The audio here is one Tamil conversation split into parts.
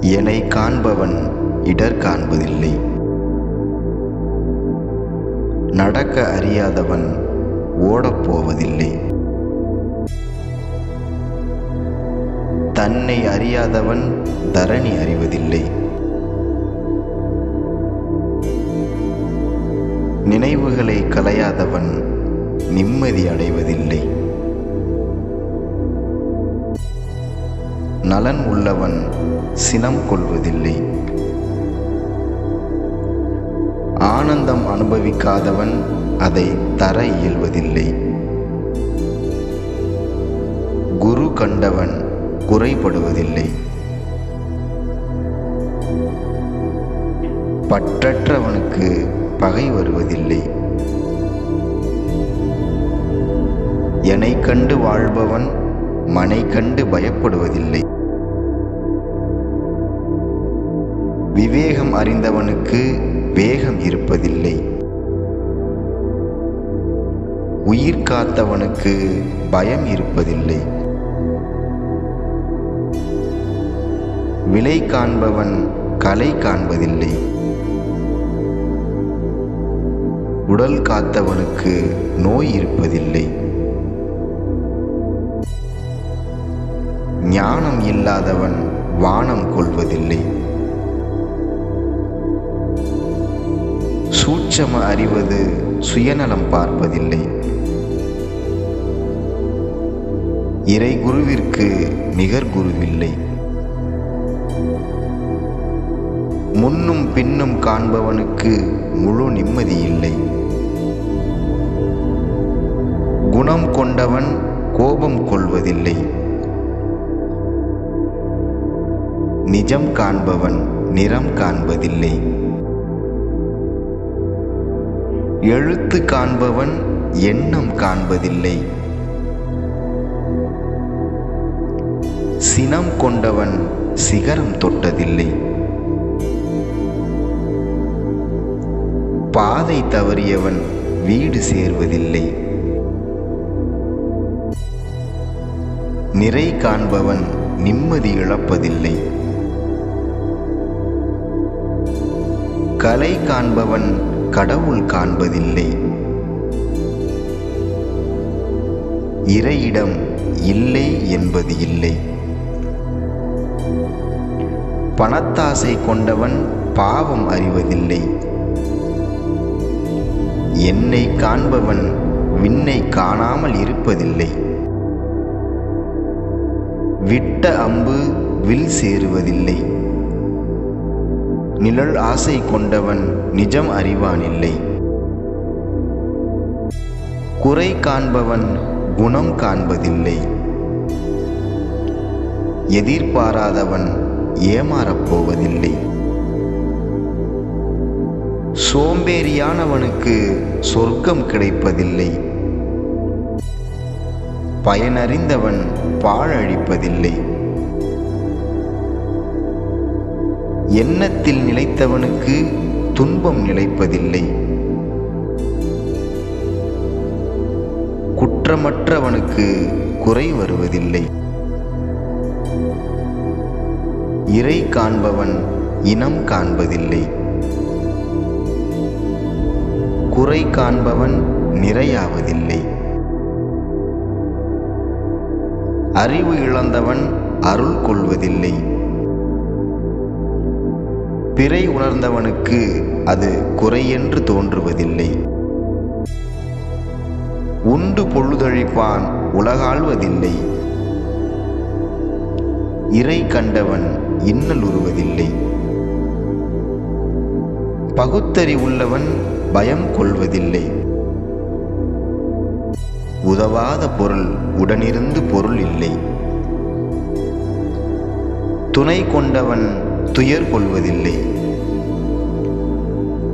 என்னை காண்பவன் இடர் காண்பதில்லை. நடக்க அறியாதவன் ஓடப்போவதில்லை தன்னை அறியாதவன் தரணி அறிவதில்லை. நினைவுகளை கலையாதவன் நிம்மதி அடைவதில்லை. நலன் உள்ளவன் சினம் கொள்வதில்லை. ஆனந்தம் அனுபவிக்காதவன் அதை தர இயல்வதில்லை. குரு கண்டவன் குறைபடுவதில்லை. பற்றற்றவனுக்கு பகை வருவதில்லை. என்னை கண்டு வாழ்பவன் மனை கண்டு பயப்படுவதில்லை. விவேகம் அறிந்தவனுக்கு வேகம் இருப்பதில்லை. உயிர் காத்தவனுக்கு பயம் இருப்பதில்லை. விலை காண்பவன் கலை காண்பதில்லை. உடல் காத்தவனுக்கு நோய் இருப்பதில்லை. ஞானம் இல்லாதவன் வானம் கொள்வதில்லை. சூட்சம அறிவது சுயநலம் பார்ப்பதில்லை. இறை குருவிற்கு நிகர் குருவில்லை. முன்னும் பின்னும் காண்பவனுக்கு முழு நிம்மதி இல்லை. குணம் கொண்டவன் கோபம் கொள்வதில்லை. நிஜம் காண்பவன் நிறம் காண்பதில்லை. எழுத்து காண்பவன் எண்ணம் காண்பதில்லை. சினம் கொண்டவன் சிகரம் தொட்டதில்லை. பாதை தவறியவன் வீடு சேர்வதில்லை. நிறை காண்பவன் நிம்மதி இழப்பதில்லை. கலை காண்பவன் கடவுள் காண்பதில்லை. இறையிடம் இல்லை என்பது இல்லை. பணத்தாசை கொண்டவன் பாவம் அறிவதில்லை. என்னை காண்பவன் விண்ணை காணாமல் இருப்பதில்லை. விட்ட அம்பு வில் சேருவதில்லை. நிழல் ஆசை கொண்டவன் நிஜம் அறிவானில்லை. குறை காண்பவன் குணம் காண்பதில்லை. எதிர்பாராதவன் ஏமாறப்போவதில்லை சோம்பேறியானவனுக்கு சொர்க்கம் கிடைப்பதில்லை. பயனறிந்தவன் பாழழிப்பதில்லை. எண்ணத்தில் நிலைத்தவனுக்கு துன்பம் நிலைப்பதில்லை. குற்றமற்றவனுக்கு குறை வருவதில்லை. இறை காண்பவன் இனம் காண்பதில்லை. குறை காண்பவன் நிறையாவதில்லை. அறிவு இழந்தவன் அருள் கொள்வதில்லை. பிறை உணர்ந்தவனுக்கு அது குறையென்று தோன்றுவதில்லை. உண்டு பொழுதழிப்பான் உலகாழ்வதில்லை. இறை கண்டவன் இன்னல் உறுவதில்லை பகுத்தறிவுள்ளவன் பயம் கொள்வதில்லை. உதவாத பொருள் உடனிருந்து பொருள் இல்லை. துணை கொண்டவன் துயர் கொள்வதில்லை.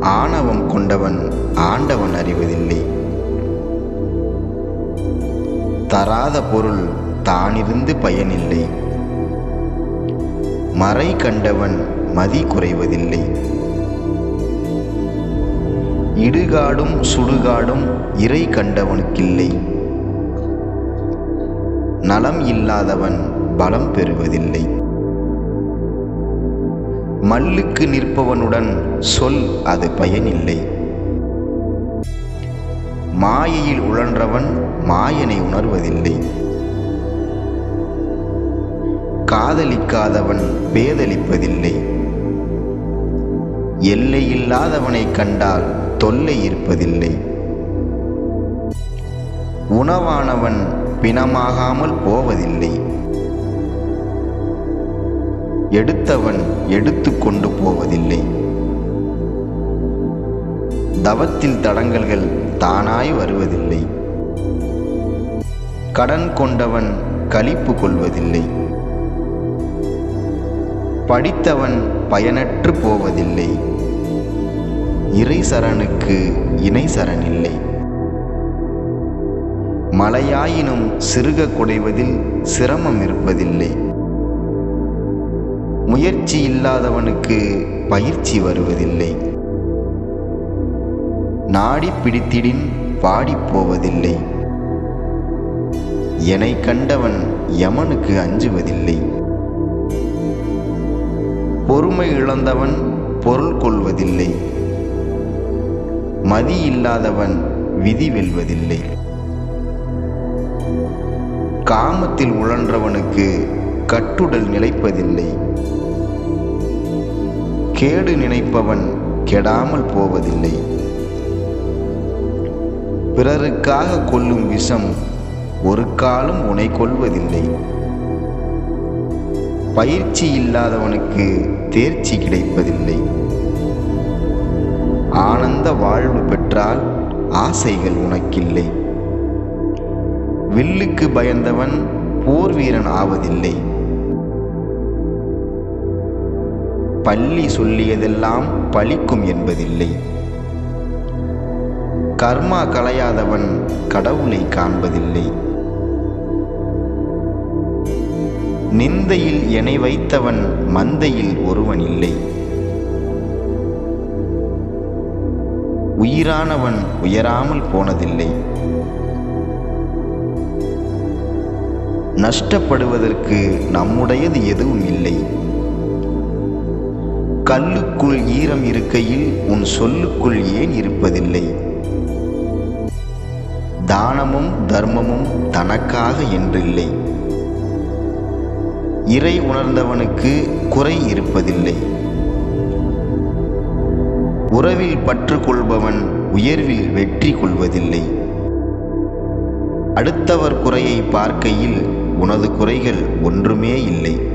ஆணவம் கொண்டவன் ஆண்டவன் அறிவதில்லை. தராத பொருள் தானிருந்து பயனில்லை. மறை கண்டவன் மதி குறைவதில்லை. இடுகாடும் சுடுகாடும் இறை கண்டவனுக்கில்லை. நலம் இல்லாதவன் பலம் பெறுவதில்லை. மல்லுக்கு நிற்பவனுடன் சொல் அது பயனில்லை. மாயையில் உழன்றவன் மாயனை உணர்வதில்லை. காதலிக்காதவன் பேதலிப்பதில்லை. எல்லையில்லாதவனை கண்டால் தொல்லை இருப்பதில்லை. உணவானவன் பிணமாகாமல் போவதில்லை. எடுத்தவன் எடுத்து கொண்டு போவதில்லை. தவத்தில் தடங்கல்கள் தானாய் வருவதில்லை. கடன் கொண்டவன் கழிப்பு கொள்வதில்லை. படித்தவன் பயனற்று போவதில்லை. இறை சரணுக்கு இணை சரணில்லை மலையாயினும் சிறுக குடைவதில் சிரமம் இருப்பதில்லை. முயற்சி இல்லாதவனுக்கு பயிற்சி வருவதில்லை. நாடி பிடித்திடின் பாடிப் போவதில்லை. எனை கண்டவன் யமனுக்கு அஞ்சுவதில்லை. பொறுமை இழந்தவன் பொருள் கொள்வதில்லை. மதி இல்லாதவன் விதி வெல்வதில்லை. காமத்தில் உழன்றவனுக்கு கட்டுடல் நிலைப்பதில்லை. கேடு நினைப்பவன் கெடாமல் போவதில்லை. பிறருக்காக கொல்லும் விஷம் ஒரு காலம் உனை கொள்வதில்லை பயிற்சி இல்லாதவனுக்கு தேர்ச்சி கிடைப்பதில்லை. ஆனந்த வாழ்வு பெற்றால் ஆசைகள் உனக்கில்லை. வில்லுக்கு பயந்தவன் போர் வீரன் ஆவதில்லை. பள்ளி சொல்லியதெல்லாம் பழிக்கும் என்பதில்லை. கர்மா கலையாதவன் கடவுளை காண்பதில்லை. நிந்தையில் எனை வைத்தவன் மந்தையில் ஒருவன் இல்லை. உயிரானவன் உயராமல் போனதில்லை. நஷ்டப்படுவதற்கு நம்முடையது எதுவும் இல்லை. கல்லுக்குள் ஈரம் இருக்கையில் உன் சொல்லுக்குள் ஏன் இருப்பதில்லை? தானமும் தர்மமும் தனக்காக என்றில்லை. இறை உணர்ந்தவனுக்கு குறை இருப்பதில்லை. உறவில் பற்று கொள்பவன் உயர்வில் வெற்றி கொள்வதில்லை. அடுத்தவர் குறையை பார்க்கையில் உனது குறைகள் ஒன்றுமே இல்லை.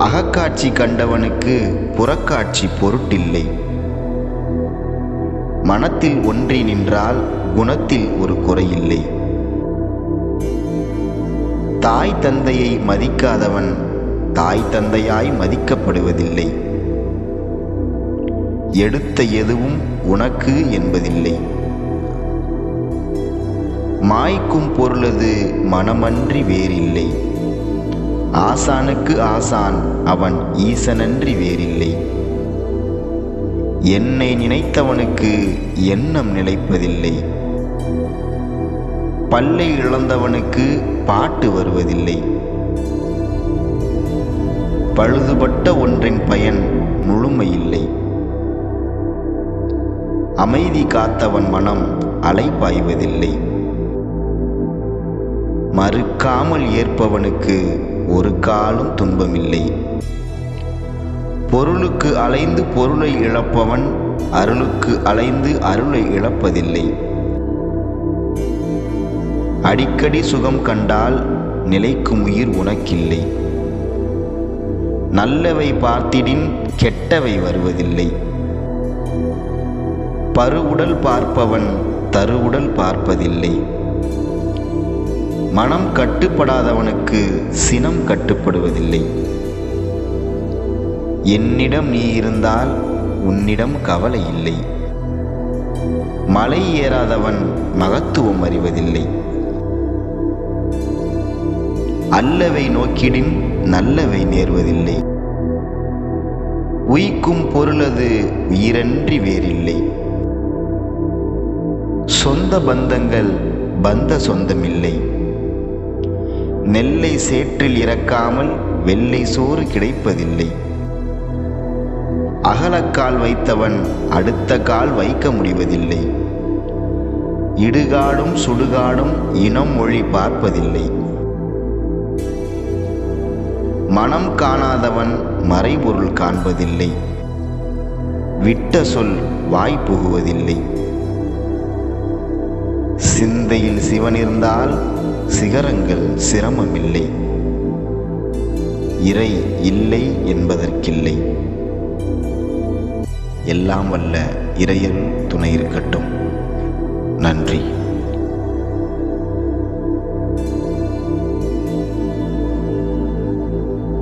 அகக்காட்சி கண்டவனுக்கு புறக்காட்சி பொருட்டில்லை. மனத்தில் ஒன்றி நின்றால் குணத்தில் ஒரு குறையில்லை. தாய் தந்தையை மதிக்காதவன் தாய் தந்தையாய் மதிக்கப்படுவதில்லை. எடுத்த எதுவும் உனக்கு என்பதில்லை. மாய்க்கும் பொருளது மனமன்றி வேறில்லை. ஆசானுக்கு ஆசான் அவன் ஈசனன்றி வேறில்லை. என்னை நினைத்தவனுக்கு எண்ணம் நிலைப்பதில்லை. பல்லை இழந்தவனுக்கு பாட்டு வருவதில்லை. பழுதுபட்ட ஒன்றின் பயன் முழுமையில்லை. அமைதி காத்தவன் மனம் அலைப்பாய்வதில்லை. மறுக்காமல் ஏற்பவனுக்கு ஒரு காலும் துன்பமில்லை. பொருளுக்கு அலைந்து பொருளை இழப்பவன் அருளுக்கு அலைந்து அருளை இழப்பதில்லை. அடிக்கடி சுகம் கண்டால் நிலைக்கும் உயிர் உனக்கில்லை. நல்லவை பார்த்திடின் கெட்டவை வருவதில்லை. பருவுடல் பார்ப்பவன் தருவுடல் பார்ப்பதில்லை. மனம் கட்டுப்படாதவனுக்கு சினம் கட்டுப்படுவதில்லை. என்னிடம் நீ இருந்தால் உன்னிடம் கவலை இல்லை. மலை ஏறாதவன் மகத்துவம் அறிவதில்லை. அல்லவை நோக்கிடின் நல்லவை நேர்வதில்லை. உயிக்கும் பொருளது உயிரன்றி வேறில்லை. சொந்த பந்தங்கள் பந்த சொந்தமில்லை. நெல்லை சேற்றில் இறக்காமல் வெள்ளை சோறு கிடைப்பதில்லை. அகலக்கால் வைத்தவன் அடுத்த கால் வைக்க முடிவதில்லை. இடுகாடும் சுடுகாடும் இனம் மொழி பார்ப்பதில்லை. மனம் காணாதவன் மறைபொருள் காண்பதில்லை. விட்ட சொல் வாய் புகுவதில்லை. சிந்தையில் சிவன் இருந்தால் சிகரங்கள் சிரமமில்லை. இறை இல்லை என்பதற்கில்லை. எல்லாம் வல்ல இறையல் துணை இருக்கட்டும். நன்றி.